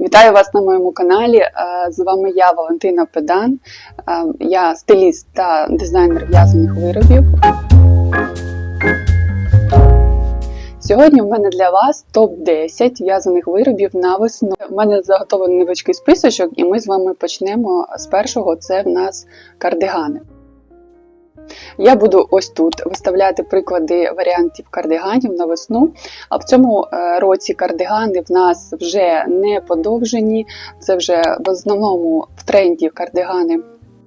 Вітаю вас на моєму каналі. Е, З вами я, Валентина Педан. Е, Я стиліст та дизайнер в'язаних виробів. Сьогодні в мене для вас топ-10 в'язаних виробів на весну. У мене заготовлений невеличкий списочок, і ми з вами почнемо з першого. Це в нас кардигани. Я буду ось тут виставляти приклади варіантів кардиганів на весну. А в цьому е, році кардигани в нас вже не подовжені. Це вже в основному в тренді кардигани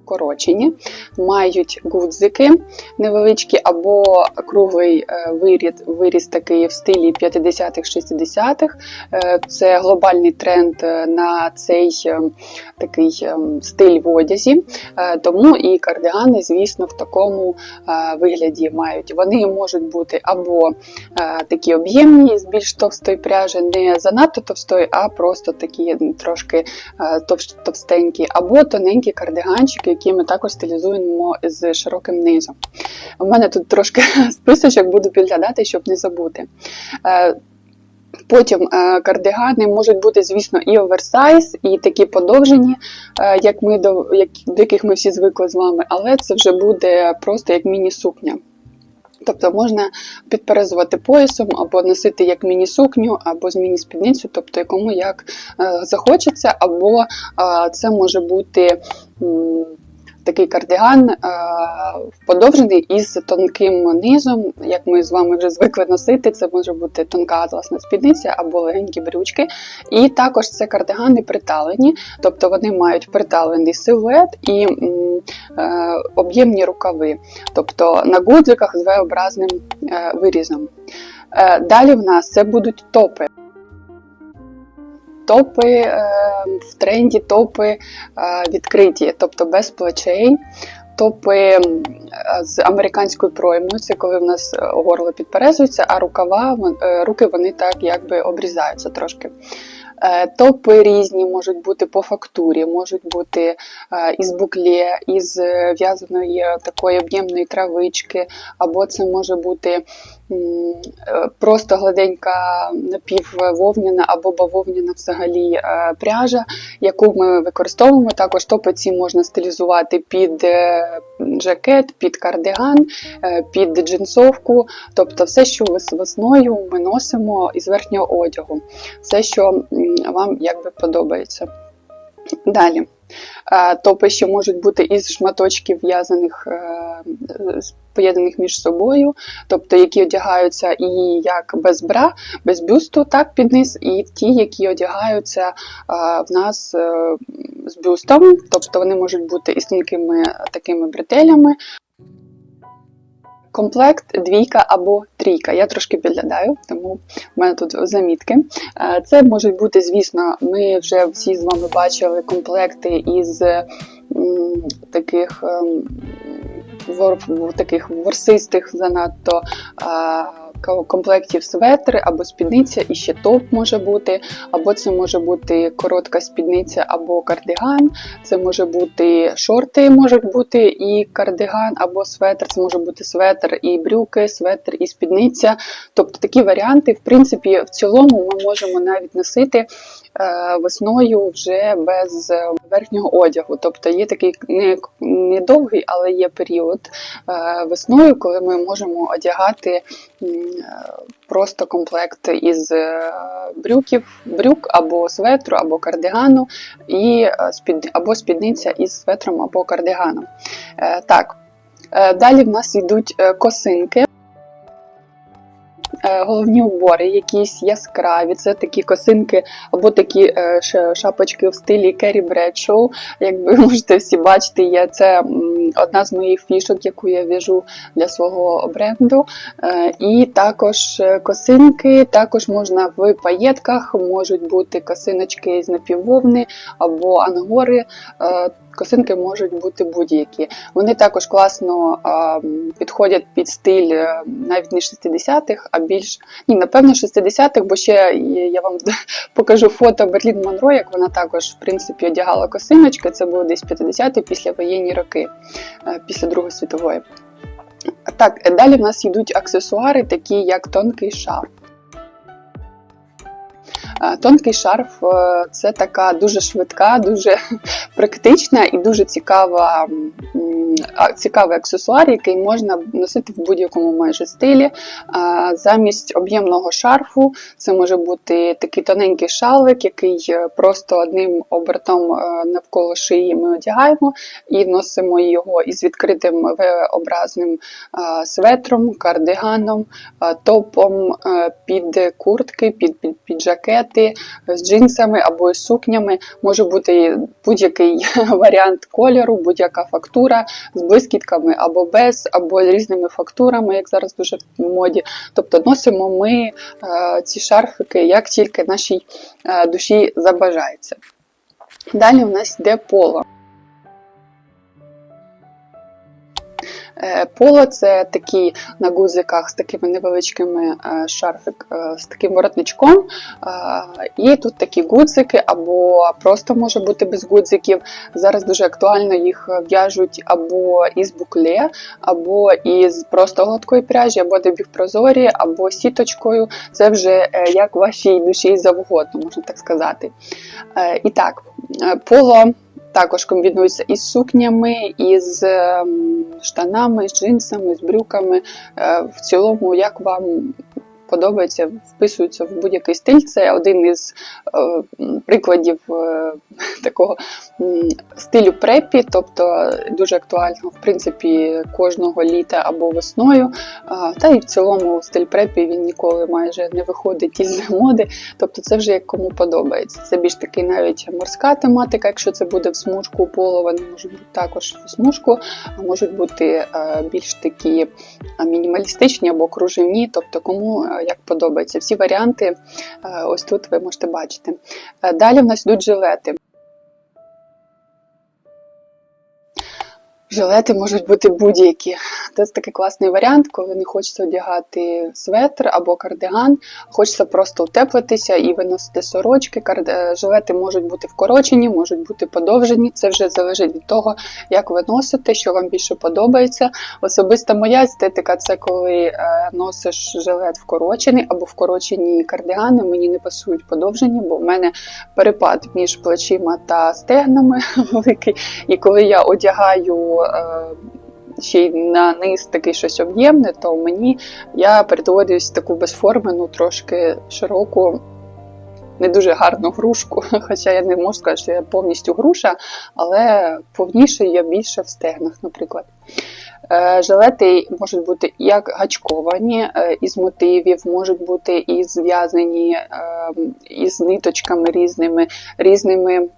корочені, мають гудзики невеличкі або круглий е, вирід, виріз такий в стилі 50-х, 60-х. Е, Це глобальний тренд е, на цей е, такий е, стиль в одязі. Е, Тому і кардигани, звісно, в такому е, вигляді мають. Вони можуть бути або е, такі об'ємні з більш товстої пряжі, не занадто товстої, а просто такі трошки е, товстенькі, або тоненькі кардиганчики, які ми також стилізуємо з широким низом. У мене тут трошки списочок буду підглядати, щоб не забути. Е, Потім е, кардигани можуть бути, звісно, і оверсайз, і такі подовжені, е, як ми до, як, до яких ми всі звикли з вами, але це вже буде просто як міні-сукня. Тобто можна підперезувати поясом або носити як міні-сукню, або з міні-спідницю, тобто якому як захочеться, або це може бути. Такий кардиган е, подовжений із тонким низом, як ми з вами вже звикли носити. Це може бути тонка атласна спідниця або легенькі брючки. І також це кардигани приталені, тобто вони мають приталений силует і е, об'ємні рукави, тобто на гудзиках з V-образним е, вирізом. Далі в нас це будуть топи. Топи е, в тренді, топи е, відкриті, тобто без плечей. Топи е, з американською проймою, це коли в нас горло підперезується, а рукава, руки вони так якби обрізаються трошки. Топи різні можуть бути по фактурі, можуть бути із букле, із в'язаної такої об'ємної травички, або це може бути просто гладенька напіввовняна або бавовняна взагалі е, пряжа, яку ми використовуємо. Також топи ці можна стилізувати під е, жакет, під кардиган, е, під джинсовку, тобто все, що вес- весною ми носимо із верхнього одягу, все, що вам якби подобається. Далі. Е, Топи ще можуть бути із шматочків в'язаних, е, поєднаних між собою, тобто які одягаються і як без бра, без бюсту, так під низ, і ті, які одягаються в нас е, з бюстом, тобто вони можуть бути із тонкими такими бретелями. Комплект двійка або трійка. Я трошки підглядаю, тому в мене тут замітки. Е, Це можуть бути, звісно, ми вже всі з вами бачили комплекти із таких ем, вор- таких ворсистих занадто а, комплектів светри або спідниця, і ще топ може бути, або це може бути коротка спідниця або кардиган, це може бути шорти, можуть бути і кардиган або светр, це може бути светр і брюки, светр і спідниця. Тобто такі варіанти, в принципі, в цілому ми можемо навіть носити весною вже без е, верхнього одягу. Тобто є такий не, не але є період е, весною, коли ми можемо одягати е, просто комплект із е, брюків, брюк або светру, або кардигану, і е, спід, або спідниця із светром або кардиганом. Е, Так. Е, Далі в нас йдуть е, косинки. Е, Головні убори, якісь яскраві, це такі косинки або такі е, шапочки в стилі Керрі Бредшоу. Ви можете всі бачити, є це одна з моїх фішок, яку я в'яжу для свого бренду. Е, І також е, косинки, також можна в паєтках, можуть бути косиночки з напіввовни або ангори. Е, Косинки можуть бути будь-які. Вони також класно а, підходять під стиль навіть не 60-х, а більш ні, напевно, 60-х, бо ще я вам покажу фото Берлін Монро, як вона також в принципі одягала косиночки. Це було десь 50-ті після воєнні роки, після Другої світової. Так, е, далі в нас йдуть аксесуари, такі як тонкий шарф. Е, Тонкий шарф е, це така дуже швидка, дуже практична і дуже цікава, цікавий аксесуар, який можна носити в будь-якому майже стилі. Замість об'ємного шарфу це може бути такий тоненький шалик, який е, просто одним обертом навколо шиї ми одягаємо і носимо його із відкритим V-образним светром, кардиганом, топом під куртки, під, під, під жакети, з джинсами або з сукнями. Може бути будь-який варіант кольору, будь-яка фактура з блискітками або без, або з різними фактурами, як зараз дуже в моді. Тобто носимо ми е, ці шарфики, як тільки нашій е, душі забажається. Далі у нас йде поло. Поло це такі на гузиках з такими невеличкими е, шарфик, е, з таким воротничком. Е, І тут такі гудзики, або просто може бути без гудзиків. Зараз дуже актуально їх в'яжуть або із букле, або із просто гладкої пряжі, або напівпрозорі, або сіточкою. Це вже е, як вашій душі завгодно, можна так сказати. Е, І так, е, поло також комбінується із сукнями, із ем, штанами, з джинсами, з брюками. Е, В цілому, як вам подобається, вписується в будь-який стиль. Це один із е, прикладів е, такого стилю препі, тобто дуже актуально в принципі кожного літа або весною. Та і в цілому стиль препі він ніколи майже не виходить із моди. Тобто це вже як кому подобається. Це більш такий навіть морська тематика, якщо це буде в смужку поло, вони можуть бути також в смужку, а можуть бути е, більш такі мінімалістичні або кружевні, тобто кому е, як подобається. Всі варіанти е, ось тут ви можете бачити. Е, Далі в нас йдуть жилети. Жилети можуть бути будь-які. Це такий класний варіант, коли не хочеться одягати светр або кардиган, хочеться просто утеплитися і виносити сорочки. Е, Жилети можуть бути вкорочені, можуть бути подовжені. Це вже залежить від того, як ви носите, що вам більше подобається. Особиста моя естетика це коли е, носиш жилет вкорочений або вкорочені кардигани. Мені не пасують подовжені, бо в мене перепад між плечима та стегнами великий. І коли я одягаю ще й на низ таке щось об'ємне, то мені я перетворююсь в таку безформену, трошки широку. Не дуже гарну грушку, хоча я не можу сказати, що я повністю груша, але повніше я більше в стегнах, наприклад. Е, Жилети можуть бути як гачковані е, із мотивів, можуть бути і зв'язані е, із ниточками різними, різними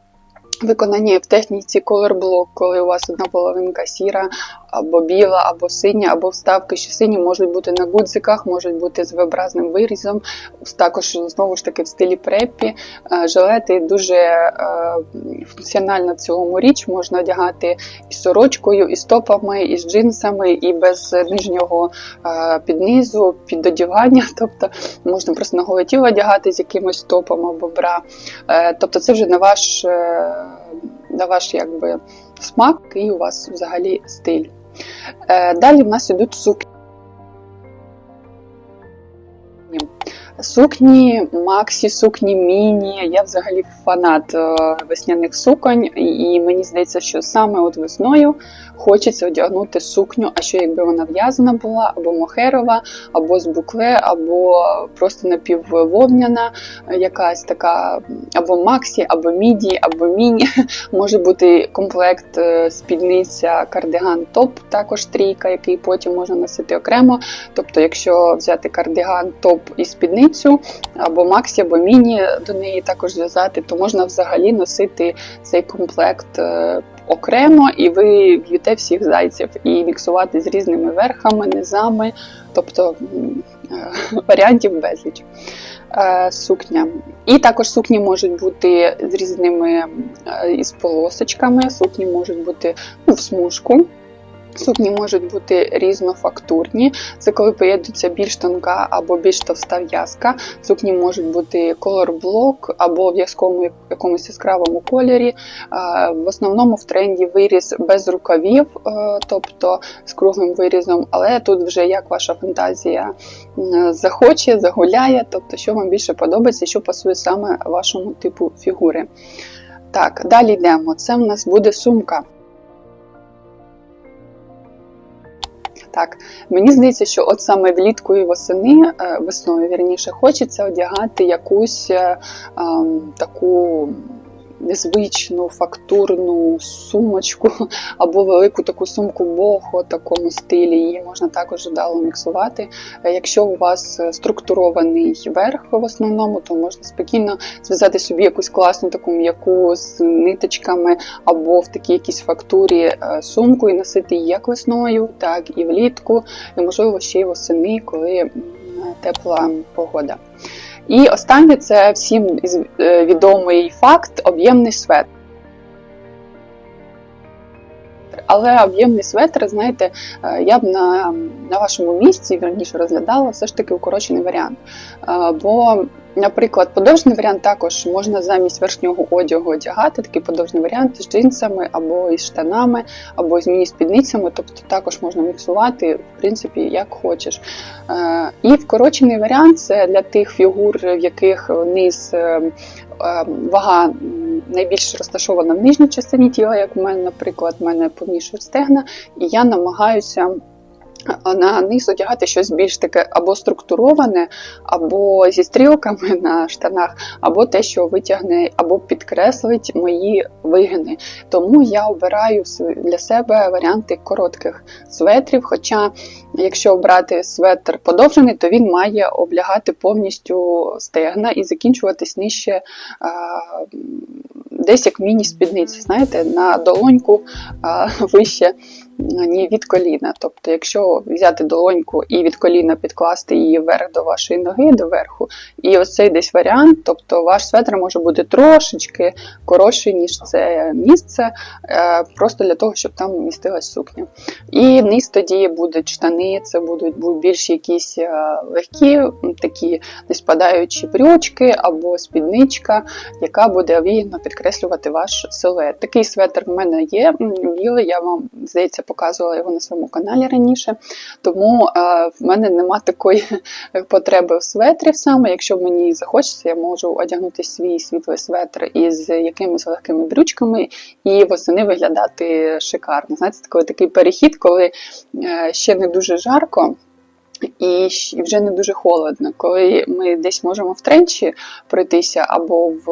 виконанні в техніці block, коли у вас одна половинка сіра, або біла, або синя, або вставки, що сині можуть бути на гудзиках, можуть бути з V-образним вирізом, також знову ж таки в стилі преппі. Е, Жилети дуже е, функціональна в цілому річ, можна одягати і сорочкою, і з топами, і з джинсами, і без нижнього е, піднизу, підодівання. Тобто можна просто на голе тіло одягати з якимось топом або бра. Тобто це вже на ваш, на ваш якби, смак і у вас взагалі стиль. Е, Далі в нас ідуть сукні. Сукні Максі, сукні Міні. Я взагалі фанат е, весняних суконь, і мені здається, що саме от весною хочеться одягнути сукню, а що якби вона в'язана була, або мохерова, або з букле, або просто напіввовняна, е, якась така, або Максі, або міді, або міні. Може бути комплект е, спідниця, кардиган, топ, також трійка, який потім можна носити окремо. Тобто, якщо взяти кардиган, топ і спідницю, або Максі, або Міні до неї також зв'язати, то можна взагалі носити цей комплект е, окремо, і ви б'єте всіх зайців і міксувати з різними верхами, низами, тобто е, варіантів безліч. Е, Сукня. І також сукні можуть бути з різними е, із полосочками, сукні можуть бути ну, в смужку. Сукні можуть бути різнофактурні, це коли поєднується більш тонка або більш товста в'язка. Сукні можуть бути колор-блок або в в'язковому якомусь яскравому кольорі. В основному в тренді виріз без рукавів, е, тобто з круглим вирізом, але тут вже як ваша фантазія захоче, загуляє, тобто що вам більше подобається, що пасує саме вашому типу фігури. Так, далі йдемо. Це в нас буде сумка. Так, мені здається, що от саме влітку і восени, е, весною вірніше, хочеться одягати якусь е, ем, таку незвичну фактурну сумочку або велику таку сумку бохо такому стилі. Її можна також вдало міксувати. Е, Якщо у вас е, структурований верх в основному, то можна спокійно зв'язати собі якусь класну таку м'яку з ниточками або в такій якійсь фактурі е, сумку і носити її як весною, так і влітку, і можливо ще й восени, коли тепла погода. І останнє це всім е, відомий факт об'ємний светр. Але об'ємний светр, знаєте, е, я б на, на вашому місці верніше розглядала все ж таки укорочений варіант. Е, Бо, наприклад, подовжний варіант також можна замість верхнього одягу одягати, такий подовжний варіант з джинсами або із штанами, або з міні-спідницями, тобто також можна міксувати, в принципі, як хочеш. Е, І вкорочений варіант це для тих фігур, в яких низ е, е, вага найбільш розташована в нижній частині тіла, як в мене, наприклад, в мене повнішують стегна, і я намагаюся. На низ одягати щось більш таке або структуроване, або зі стрілками на штанах, або те, що витягне, або підкреслить мої вигини. Тому я обираю для себе варіанти коротких светрів. Хоча, якщо обрати светр подовжений, то він має облягати повністю стегна і закінчуватись нижче десь як міні-спідниця, знаєте, на долоньку а, вище ні від коліна. Тобто, якщо взяти долоньку і від коліна підкласти її вверх до вашої ноги, до верху, і ось цей десь варіант, тобто ваш светр може бути трошечки коротший, ніж це місце, е, просто для того, щоб там містилась сукня. І вниз тоді будуть штани, це будуть більш якісь е, легкі, такі не спадаючі брючки або спідничка, яка буде овіяно підкреслювати ваш силует. Такий светр в мене є білий, я вам здається показувала його на своєму каналі раніше. Тому е, в мене нема такої потреби в светрі саме. Якщо мені захочеться, я можу одягнути свій світлий светр із якимись легкими брючками і восени виглядати шикарно. Знаєте, такий, перехід, коли е, ще не дуже жарко. І вже не дуже холодно, коли ми десь можемо в тренчі пройтися, або в,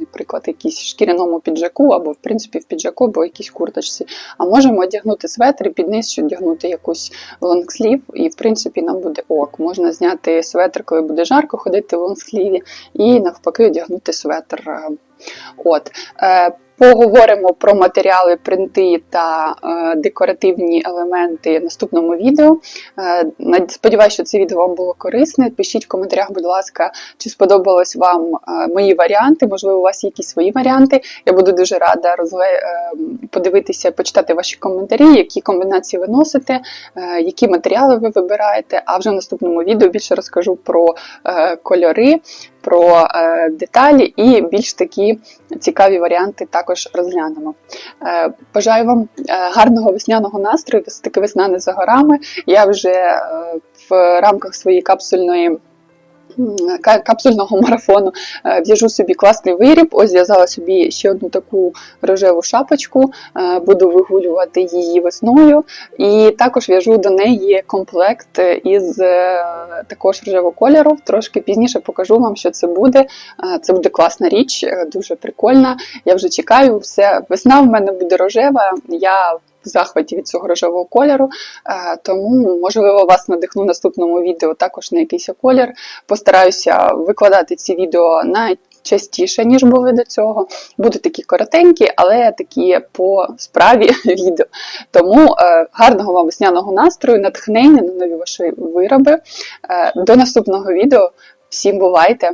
наприклад, якійсь шкіряному піджаку, або в принципі в піджаку, або якійсь курточці. А можемо одягнути светр і під низ одягнути якусь лонгслів, і в принципі нам буде ок. Можна зняти светр, коли буде жарко, ходити в лонгсліві, і навпаки одягнути светр. е, От. Поговоримо про матеріали, принти та е, декоративні елементи в наступному відео. Е, Сподіваюся, що це відео вам було корисне. Пишіть в коментарях, будь ласка, чи сподобались вам е, мої варіанти. Можливо, у вас є якісь свої варіанти. Я буду дуже рада розгле... е, подивитися, почитати ваші коментарі, які комбінації ви носите, е, які матеріали ви вибираєте. А вже в наступному відео більше розкажу про е, кольори, про е, деталі і більш такі цікаві варіанти також розглянемо. Е, Бажаю вам е, гарного весняного настрою, все таки весна не за горами. Я вже е, в рамках своєї капсульної. Капсульного марафону е, в'яжу собі класний виріб. Ось зв'язала собі ще одну таку рожеву шапочку, е, буду вигулювати її весною. І також в'яжу до неї комплект із е, також рожевого кольору. Трошки пізніше покажу вам, що це буде. Це буде класна річ, дуже прикольна. Я вже чекаю. Все, весна в мене буде рожева. Я захваті від цього рожевого кольору, Е, тому можливо вас надихну наступному відео також на якийсь колір. Постараюся викладати ці відео на частіше, ніж були до цього. Будуть такі коротенькі, але такі по справі відео. Тому е, гарного вам весняного настрою, натхнення на нові ваші вироби. Е, до наступного відео. Всім бувайте!